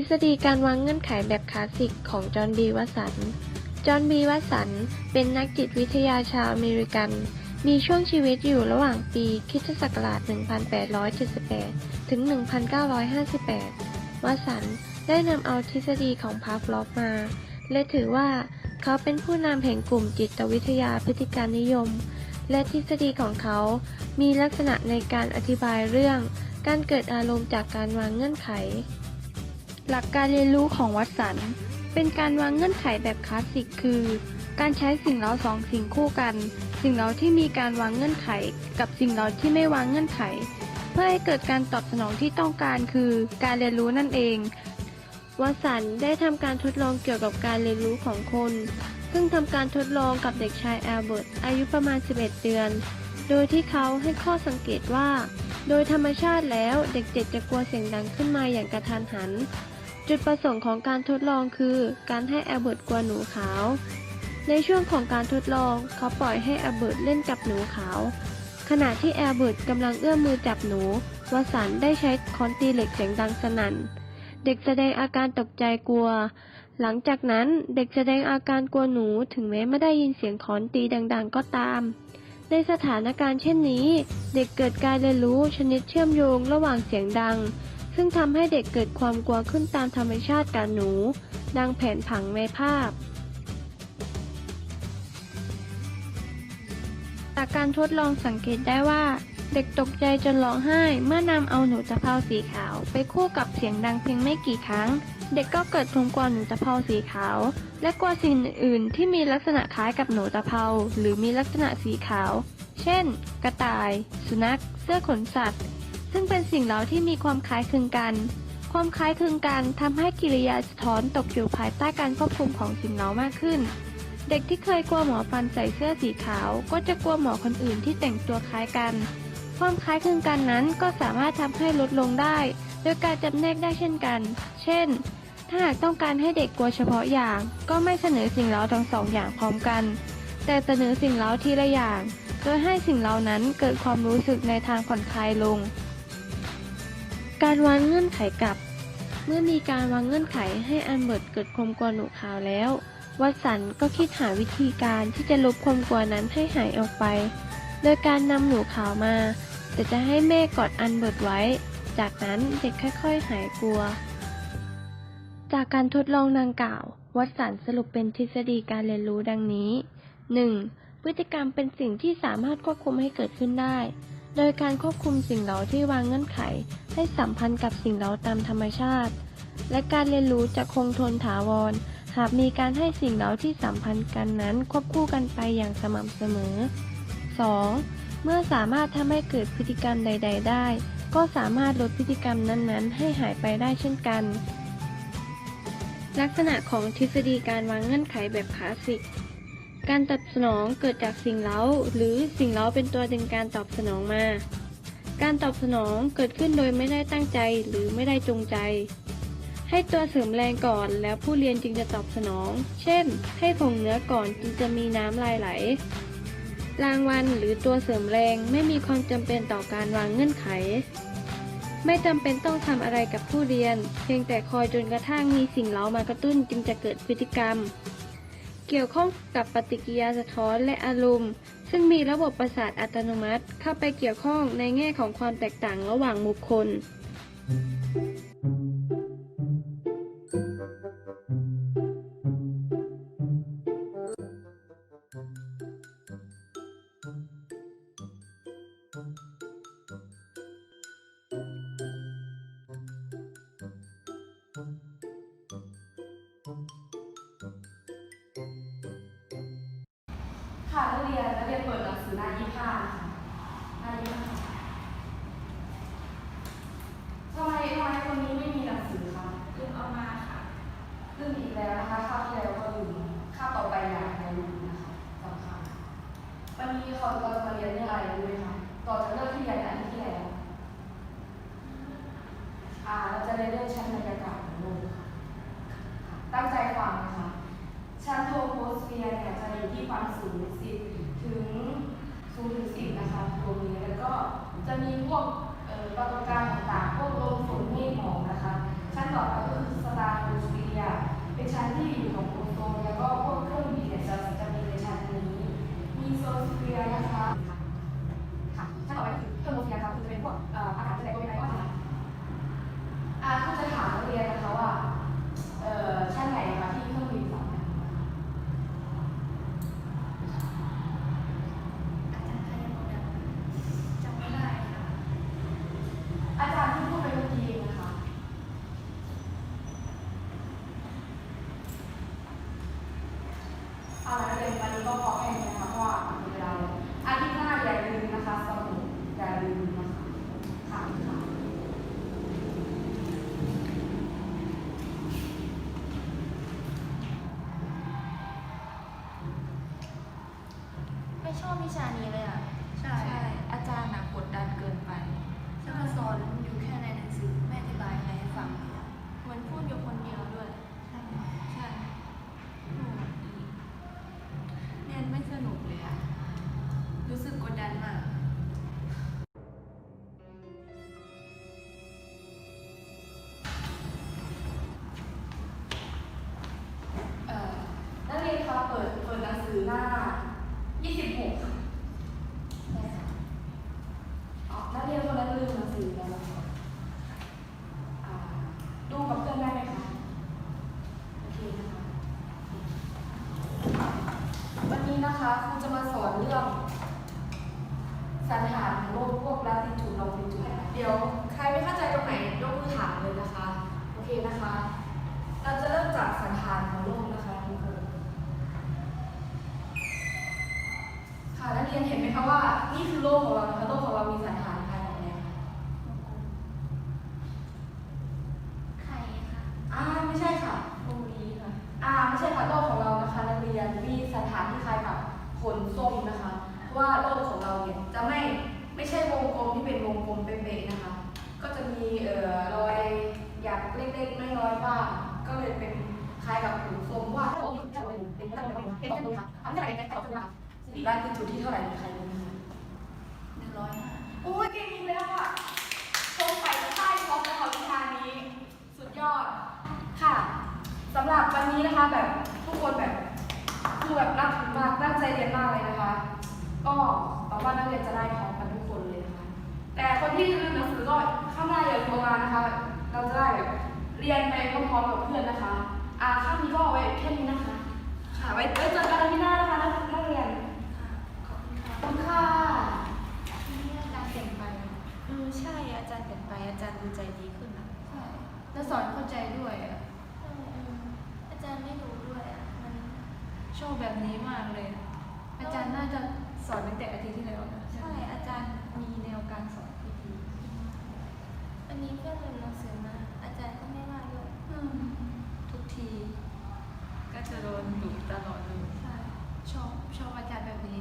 ฤษฎีการวางเงื่อนไขแบบคลาสสิกของจอห์นบีวัสัน จอห์นบีวัสันเป็นนักจิตวิทยาชาวอเมริกัน มีช่วงชีวิตอยู่ระหว่างปีคิศักราช 1878 ถึง 1958 วัสันได้นำเอาทฤษฎีของพาฟลอฟมา และถือว่าเขาเป็นผู้นำแห่งกลุ่มจิตวิทยาพฤติการนิยม และทฤษฎีของเขา มีลักษณะในการอธิบายเรื่อง การเกิดอารมณ์จากการวางเงื่อนไข หลักการเรียนรู้ของวัตสัน เป็นการวางเงื่อนไขแบบคลาสสิกคือ การใช้สิ่งเร้าสองสิ่งคู่กัน สิ่งเร้าที่มีการวางเงื่อนไข กับสิ่งเร้าที่ไม่วางเงื่อนไข เพื่อให้เกิดการตอบสนองที่ต้องการคือ การเรียนรู้นั่นเอง วัตสันได้ทำการทดลองเกี่ยวกับการเรียนรู้ของคน ซึ่งทำการทดลองกับเด็กชายแอลเบิร์ตอายุประมาณ 11 เดือน โดยที่เขาให้ข้อสังเกตว่า โดยธรรมชาติแล้วเด็กๆจะกลัวเสียงดังขึ้นมาอย่างกระทันหัน จุดประสงค์ของการทดลองคือการให้แอลเบิร์ตกลัวหนูขาว ในช่วงของการทดลองเขาปล่อยให้แอลเบิร์ตเล่นกับหนูขาว ขณะที่แอลเบิร์ตกำลังเอื้อมมือจับหนูวสันได้ใช้ค้อนตีเหล็กเสียงดังสนั่น เด็กแสดงอาการตกใจกลัว หลังจากนั้นเด็กแสดงอาการกลัวหนูถึงแม้ไม่ได้ยินเสียงค้อนตีดังๆ ก็ตาม ในสถานการณ์เช่นนี้ เด็กเกิดการเรียนรู้ชนิดเชื่อมโยงระหว่างเสียงดัง ซึ่งทำให้เด็กเกิดความกลัวขึ้นตามธรรมชาติกับหนู ดังแผนผังในภาพ จากการทดลองสังเกตได้ว่า เด็กตกใจจนร้องไห้ เมื่อนำเอาหนูตะเภาสีขาว ไปคู่กับเสียงดังเพียงไม่กี่ครั้ง เด็กก็เกิดความกลัวหนูตะเภาสีขาว และกลัวสิ่งอื่นที่มีลักษณะคล้ายกับหนูตะเภาหรือมีลักษณะสีขาว เช่น กระต่าย สุนัข เสื้อขนสัตว์ ซึ่งเป็นสิ่งเหล่าที่มีความคล้ายคลึงกัน ความคล้ายคลึงกันทำให้กิริยาสะท้อนตกอยู่ภายใต้การควบคุมของสิ่งเหล่ามากขึ้น เด็กที่เคยกลัวหมอฟันใส่เสื้อสีขาว ก็จะกลัวหมอคนอื่นที่แต่งตัวคล้ายกัน ความคล้ายคลึงกันนั้นก็สามารถทำให้ลดลงได้ โดยการจำแนกได้เช่นกัน เช่น ถ้าหากต้องการให้เด็กกลัวเฉพาะอย่าง ก็ไม่เสนอสิ่งเร้าทั้งสองอย่างพร้อมกัน แต่เสนอสิ่งเร้าทีละอย่าง โดยให้สิ่งเหล่านั้นเกิดความรู้สึกในทางผ่อนคลายลง การวางเงื่อนไขกับ เมื่อมีการวางเงื่อนไขให้อันเบิร์ตเกิดความกลัวหนูขาวแล้ว วัตสันก็คิดหาวิธีการที่จะลบความกลัวนั้นให้หายออกไป โดยการนำหนูขาวมา แต่จะให้แม่กอดอันเบิร์ตไว้ จากนั้นเด็กค่อย ๆ หายกลัว จากการทดลองดังกล่าว วัตสันสรุปเป็นทฤษฎีการเรียนรู้ดังนี้ 1. พฤติกรรมเป็นสิ่งที่สามารถควบคุมให้เกิดขึ้นได้ โดยการควบคุมสิ่งเหล่าที่วางเงื่อนไข ให้สัมพันธ์กับสิ่งเหล่าตามธรรมชาติ และการเรียนรู้จะคงทนถาวร หากมีการให้สิ่งเหล่าที่สัมพันธ์กันนั้นควบคู่กันไปอย่างสม่ำเสมอ 2. เมื่อสามารถทำให้เกิดพฤติกรรมใด ๆ ได้ ก็สามารถลดพฤติกรรมนั้นๆ ให้หายไปได้เช่นกัน ลักษณะของทฤษฎีการวางเงื่อนไขแบบคลาสสิก การตอบสนองเกิดจากสิ่งเร้า หรือสิ่งเร้าเป็นตัวดึงการตอบสนองมา การตอบสนองเกิดขึ้นโดยไม่ได้ตั้งใจหรือไม่ได้จงใจ ให้ตัวเสริมแรงก่อนแล้วผู้เรียนจึงจะตอบสนอง เช่น ให้ผงเนื้อก่อนจึงจะมีน้ำลายไหล รางวัลหรือตัวเสริมแรงไม่มีความจำเป็นต่อการวางเงื่อนไข ไม่จำเป็นต้องทำอะไรกับผู้เรียน เพียงแต่คอยจนกระทั่งมีสิ่งเร้ามากระตุ้นจึงจะเกิดพฤติกรรม เกี่ยวข้องกับปฏิกิริยาสะท้อนและอารมณ์ ซึ่งมีระบบประสาทอัตโนมัติเข้าไปเกี่ยวข้องในแง่ของความแตกต่างระหว่างบุคคล ค่ะนักเรียนนักเรียนเปิดหนังสือหน้ายี่ห้าค่ะหน้ายี่ห้าทำไมทำไมคนนี้ไม่มีหนังสือคะลืมเอามาค่ะลืมอีกแล้วนะคะข้าวที่แล้วก็ลืมข้าวต่อไปอยากให้ลืมนะคะสำคัญวันนี้เขาเราจะมาเรียนเรื่องอะไรรู้ไหมคะต่อจากเรื่องที่เรียนในอาทิตย์ที่แล้วอ่าเราจะเรียนเรื่องชั้นบรรยากาศของโลกค่ะค่ะตั้งใจฟังนะคะ ชั้นโทโพสเฟียร์เนี่ยจะอยู่ที่ความสูง 10 ถึง0ถึง 10 นะคะตรงนี้แล้วก็จะมีพวกเอ่อปรากฏการณ์ต่างๆ พวกลมฝนเมฆหมอกนะคะ ชั้น ต่อไปก็คือสตาร์ทูสเปียเป็นชั้นที่อยู่ของโอโซนแล้วก็พวกเครื่องบินเนี่ยจะจะมีในชั้นนี้ มีโซสเปียนะคะ ค่ะชั้นต่อไปคือเทอร์โมสเฟียร์ครับคือจะเป็นพวกเอ่ออากาศจะไหลไปไหนก็ได้อ่าคุณจะถามนักเรียนนะคะว่า เอ่อชั้นไหนนะคะที่เครื่องบินสอนเนี่ย จำไม่ได้ค่ะ อาจารย์ที่พูดไปเมื่อกี้เองนะคะ เอาละเรียนวันนี้ก็พอแค่นี้นะคะเพราะว่ามีเวลาแล้วอาทิตย์หน้าอย่าลืมนะคะสมุดอย่าลืมนะคะค่ะค่ะ ไม่ช อบวิชานี้เลยอะ ใช่ อาจารย์น่ะกดดันเกินไปจะมาสอนอยู่แค่ในหนังสือไม่อธิบายอะไรให้ฟังเลยอะเหมือนพูดอยู่คนเดียวด้วย ใช่โอ้ดีเรียนไม่สนุกเลยอะรู้สึกกดดันมาก เอ่อนักเรียนคะเปิดเปิดหนังสือหน้า 26ค่ะใช่ค่ะอ๋อนักเรียนคนนั้นลืมหนังสือแล้วนะคะอ่าดูกับเพื่อนได้ไหมคะโอเคนะคะวันนี้นะคะครูจะมาสอนเรื่องสันฐานของโลกพวกลัติจูดลองติจูดเดี๋ยวใครไม่เข้าใจตรงไหนยกมือถามเลยนะคะ โอเคนะคะ เราจะเริ่มจากสันฐานของโลกนะคะทุกคนค่ะนักเรียนเห็นไหมคะว่า นี่ คือโลกของเรานะคะโลกของเรามีสันฐานภายในแล้วใครคะอ่าไม่ใช่ค่ะพรุ่งนี้ค่ะอ่าไม่ใช่ค่ะโลกของเรานะคะนักเรียนมีสถานที่คล้ายกับผลส้มนะคะเพราะว่าโลกของเราเนี่ยจะไม่ไม่ใช่วงกลมที่เป็นวงกลมเป๊ะๆนะคะ ก็จะมีเอ่อรอยหยักเล็กๆน้อยๆบ้างก็เลยเป็นคล้ายกับผลส้มว่าถ้าเราจะเป็นเป็นตั้งแต่เป็นต้นค่ะอันนี้อะไรเป็นต้นค่ะได้คือจุดที่เท่าไหร่มีใครรู้ไหมคะหนึ่งร้อยห้า โอ้ยเก่งอีกแล้วค่ะชมไปใต้ท็อปนะคะวิชานี้ สุดยอด ค่ะสำหรับวันนี้นะคะแบบทุกคนแบบคือแบบรักถึงมากตั้งใจเรียนมากเลยนะคะ ก็หวังว่านักเรียนจะได้พร้อมกันทุกคนเลยนะคะแต่คนที่ลืมหนังสือก็ข้างหน้าอย่าลืมมานะคะ เราจะได้แบบเรียนไปพร้อมๆกับเพื่อนนะคะอ่าข้างนี้ก็เอาไว้แค่นี้นะคะ ค่ะไว้ไว้เจอกันอาทิตย์หน้านะคะนักนักเรียนค่ะขอบคุณค่ะขอบคุณค่ะนี่อาจารย์เปลี่ยนไปอืมใช่อาจารย์เปลี่ยนไปอาจารย์ดูใจดีขึ้นนะใช่แล้วสอนเข้าใจด้วยอะเออเอออา จารย์ไม่รู้ด้วยอะมันชอบแบบนี้มากเลย อาจารย์น่าจะสอนตั้งแต่อาทิตย์ที่แล้วนะใช่ อาจารย์มีแนวการสอนที่ดีวันนี้เพื่อนลืมหนังสือมา อาจารย์ก็ไม่ว่าด้วยอืมทุกที ก็จะโดนดุตลอดเลยใช่ ชอบชอบอาจารย์แบบนี้